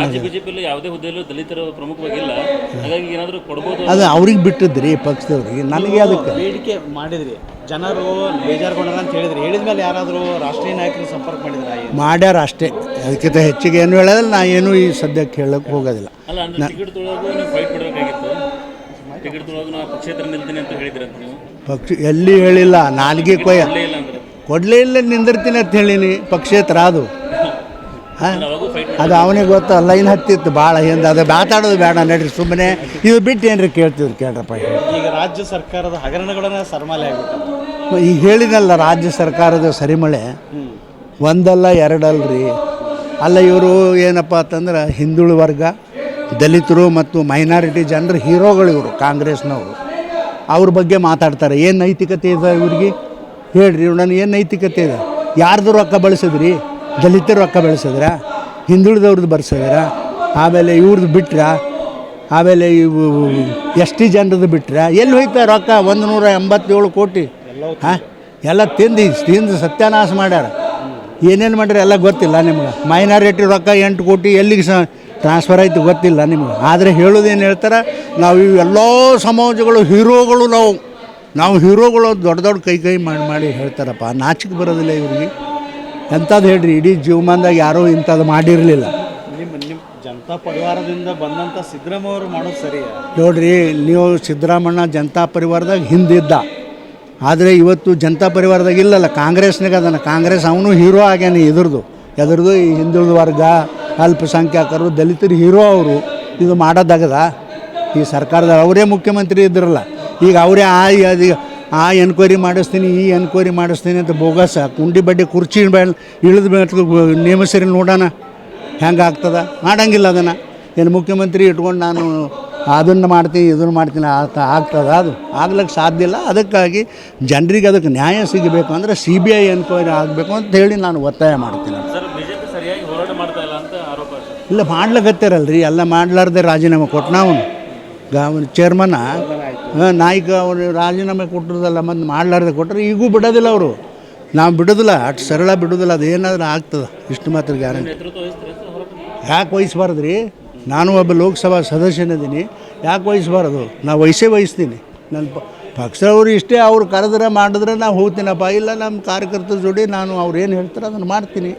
ರಾಜ್ಯ ಬಿಜೆಪಿಯಲ್ಲಿ ಯಾವುದೇ ಹುದ್ದೆಯಲ್ಲೂ ದಲಿತರು ಪ್ರಮುಖವಾಗಿಲ್ಲ. ಹಾಗಾಗಿ ಏನಾದರೂ ಕೊಡ್ಬೋದು ಅದು ಅವ್ರಿಗೆ ಬಿಟ್ಟಿದ್ರಿ ಪಕ್ಷದವ್ರಿಗೆ. ನನಗೆ ಅದಕ್ಕೆ ಬೇಡಿಕೆ ಮಾಡಿದ್ರಿ. ಜನರು ಬೇಜಾರುಗೊಂಡ್ರ ಅಂತ ಹೇಳಿದ್ರಿ. ಹೇಳಿದ ಮೇಲೆ ಯಾರಾದರೂ ರಾಷ್ಟ್ರೀಯ ನಾಯಕರು ಸಂಪರ್ಕ ಮಾಡಿದ್ರ ಮಾಡ್ಯಾರ ಅಷ್ಟೇ. ಅದಕ್ಕಿಂತ ಹೆಚ್ಚಿಗೆ ಏನು ಹೇಳೋದಿಲ್ಲ. ನಾ ಏನು ಈ ಸದ್ಯಕ್ಕೆ ಹೇಳಕ್ಕೆ ಹೋಗೋದಿಲ್ಲ. ಅಲ್ಲ ಅಂದ್ರೆ ಟಿಕೆಟ್ ನೀವು ಫೈಟ್ ಕೊಡಬೇಕಾಗಿತ್ತು ಟಿಕೆಟ್ ಪಕ್ಷೇತರ ನಿಲ್ತೀನಿ ಅಂತ ಹೇಳಿದ್ರಂತ ನೀವು. ಪಕ್ಷ ಎಲ್ಲಿ ಹೇಳಿಲ್ಲ. ನಾಲ್ಗೆ ಕೊಯ್ಯ ಕೊಡಲೇ ಇಲ್ಲ ನಿಂದಿರ್ತೀನಿ ಅಂತ ಹೇಳೀನಿ. ಪಕ್ಷೇತರ ಅದು. ಹಾಂ? ಅದು ಅವನಿಗೆ ಗೊತ್ತ ಲೈನ್ ಹತ್ತಿತ್ತು ಭಾಳ ಹಿಂದೆ. ಅದು ಮಾತಾಡೋದು ಬೇಡ ನಡ್ರಿ ಸುಮ್ಮನೆ ಇದು ಬಿಟ್ಟು ಏನ್ರಿ ಕೇಳ್ತಿದ್ರು ಕೇಳ್ರಪ್ಪ ಈಗ ರಾಜ್ಯ ಸರ್ಕಾರದ ಹಗರಣಗಳನ್ನ ಸರ್ಮಾಲೆ ಆಗಿತ್ತು ಈಗ ಹೇಳಿದಲ್ಲ ರಾಜ್ಯ ಸರ್ಕಾರದ ಸರಿಮಳೆ. ಒಂದಲ್ಲ ಎರಡಲ್ರಿ. ಅಲ್ಲ ಇವರು ಏನಪ್ಪ ಅಂತಂದ್ರೆ ಹಿಂದುಳು ವರ್ಗ ದಲಿತರು ಮತ್ತು ಮೈನಾರಿಟಿ ಜನರು ಹೀರೋಗಳು ಇವರು ಕಾಂಗ್ರೆಸ್ನವರು. ಅವ್ರ ಬಗ್ಗೆ ಮಾತಾಡ್ತಾರೆ. ಏನು ನೈತಿಕತೆ ಇದೆ ಇವ್ರಿಗೆ? ಹೇಳ್ರಿ ನಾನು ಏನು ನೈತಿಕತೆ ಇದೆ? ಯಾರ್ದು ರೊಕ್ಕ ಬಳಸಿದ್ರಿ? ದಲಿತರ ರೊಕ್ಕ ಬೆಳೆಸಿದ್ರ ಹಿಂದುಳಿದವ್ರದ್ದು ಬರ್ಸಿದ್ರ, ಆಮೇಲೆ ಇವ್ರದ್ದು ಬಿಟ್ರ, ಆಮೇಲೆ ಇವು ಎಸ್ ಟಿ ಜನರದ್ದು ಬಿಟ್ರೆ, ಎಲ್ಲಿ ಹೋಯ್ತಾ ರೊಕ್ಕ? ಒಂದು ನೂರ ಎಂಬತ್ತೇಳು ಕೋಟಿ. ಹಾಂ? ಎಲ್ಲ ತಿಂದು ತಿಂದು ಸತ್ಯಾನಾಶ ಮಾಡ್ಯಾರ. ಏನೇನು ಮಾಡ್ಯಾರ ಎಲ್ಲ ಗೊತ್ತಿಲ್ಲ ನಿಮ್ಗೆ. ಮೈನಾರಿಟಿ ರೊಕ್ಕ ಎಂಟು ಕೋಟಿ ಎಲ್ಲಿಗೆ ಸ ಟ್ರಾನ್ಸ್ಫರ್ ಆಯಿತು ಗೊತ್ತಿಲ್ಲ ನಿಮ್ಗೆ. ಆದರೆ ಹೇಳೋದೇನು ಹೇಳ್ತಾರೆ, ನಾವು ಇವೆಲ್ಲ ಸಮಾಜಗಳು ಹೀರೋಗಳು ನಾವು. ನಾವು ಹೀರೋಗಳು ದೊಡ್ಡ ದೊಡ್ಡ ಕೈ ಕೈ ಮಾಡಿ ಮಾಡಿ ಹೇಳ್ತಾರಪ್ಪ. ನಾಚಿಕೆ ಬರೋದಿಲ್ಲ ಇವ್ರಿಗೆ. ಎಂಥದ್ದು ಹೇಳ್ರಿ ಇಡೀ ಜೀವಮಾನದಾಗ ಯಾರೂ ಇಂಥದ್ದು ಮಾಡಿರಲಿಲ್ಲ. ನಿಮ್ಮ ನಿಮ್ಮ ಜನತಾ ಪರಿವಾರದಿಂದ ಬಂದಂಥ ಸಿದ್ದರಾಮಯ್ಯ ಅವರು ಮಾಡೋದು ಸರಿ ನೋಡ್ರಿ ನೀವು ಸಿದ್ದರಾಮಣ್ಣ ಜನತಾ ಪರಿವಾರದಾಗ ಹಿಂದಿದ್ದ. ಆದರೆ ಇವತ್ತು ಜನತಾ ಪರಿವಾರದಾಗ ಇಲ್ಲಲ್ಲ ಕಾಂಗ್ರೆಸ್ನಾಗ ಅದನ್ನು. ಕಾಂಗ್ರೆಸ್ ಅವನು ಹೀರೋ ಆಗ್ಯಾನೆ ಇದ್ರದ್ದು ಎದ್ರದ್ದು ಈ ಹಿಂದುಳಿದ ವರ್ಗ ಅಲ್ಪಸಂಖ್ಯಾತರು ದಲಿತರು ಹೀರೋ ಅವರು. ಇದು ಮಾಡೋದಾಗದ. ಈ ಸರ್ಕಾರದ ಅವರೇ ಮುಖ್ಯಮಂತ್ರಿ ಇದ್ರಲ್ಲ. ಈಗ ಅವರೇ ಆ ಆ ಎನ್ಕ್ವೈರಿ ಮಾಡಿಸ್ತೀನಿ ಈ ಎನ್ಕ್ವೈರಿ ಮಾಡಿಸ್ತೀನಿ ಅಂತ ಬೋಗಸ ಕುಂಡಿ ಬಡ್ಡಿ ಕುರ್ಚಿ ಮೇಲೆ ಇಳಿದು ನೇಮಸರಿ ನೋಡೋಣ. ಹೆಂಗೆ ಆಗ್ತದ? ಮಾಡಂಗಿಲ್ಲ ಅದನ್ನು. ಏನು ಮುಖ್ಯಮಂತ್ರಿ ಇಟ್ಕೊಂಡು ನಾನು ಅದನ್ನು ಮಾಡ್ತೀನಿ ಇದನ್ನು ಮಾಡ್ತೀನಿ ಆತ ಆಗ್ತದ ಅದು. ಆಗ್ಲಿಕ್ಕೆ ಸಾಧ್ಯ ಇಲ್ಲ. ಅದಕ್ಕಾಗಿ ಜನರಿಗೆ ಅದಕ್ಕೆ ನ್ಯಾಯ ಸಿಗಬೇಕು ಅಂದರೆ ಸಿ ಬಿ ಐ ಎನ್ಕ್ವೈರಿ ಆಗಬೇಕು ಅಂತ ಹೇಳಿ ನಾನು ಒತ್ತಾಯ ಮಾಡ್ತೀನಿ. ಇಲ್ಲ ಮಾಡ್ಲಕತ್ತಾರಲ್ರಿ ಎಲ್ಲ ಮಾಡ್ಲಾರ್ದೆ ರಾಜೀನಾಮೆ ಕೊಟ್ಟು ನಾವು ಗ ಚೇರ್ಮನ್ನ ನಾಯಕ ಅವರು ರಾಜೀನಾಮೆ ಕೊಟ್ಟಿರೋದಲ್ಲ ಮತ್ತು ಮಾಡಲಾರ್ದೆ ಕೊಟ್ಟರೆ ಈಗೂ ಬಿಡೋದಿಲ್ಲ ಅವರು. ನಾವು ಬಿಡೋದಿಲ್ಲ, ಅಷ್ಟು ಸರಳ ಬಿಡೋದಿಲ್ಲ ಅದು ಏನಾದರೂ ಆಗ್ತದೆ, ಇಷ್ಟು ಮಾತ್ರ ಗ್ಯಾರಂಟಿ ಯಾಕೆ ವಹಿಸ್ಬಾರ್ದು ರೀ ನಾನು ಒಬ್ಬ ಲೋಕಸಭಾ ಸದಸ್ಯನಿದ್ದೀನಿ, ಯಾಕೆ ವಹಿಸ್ಬಾರ್ದು? ನಾವು ವಹಿಸೇ ವಹಿಸ್ತೀನಿ. ನನ್ನ ಪ ಪಕ್ಷದವ್ರು ಇಷ್ಟೇ, ಅವ್ರು ಕರೆದ್ರೆ ಮಾಡಿದ್ರೆ ನಾವು ಹೋಗ್ತೀನಪ್ಪ, ಇಲ್ಲ ನಮ್ಮ ಕಾರ್ಯಕರ್ತರ ಜೋಡಿ ನಾನು ಅವ್ರು ಏನು ಹೇಳ್ತಾರೆ ಅದನ್ನು ಮಾಡ್ತೀನಿ.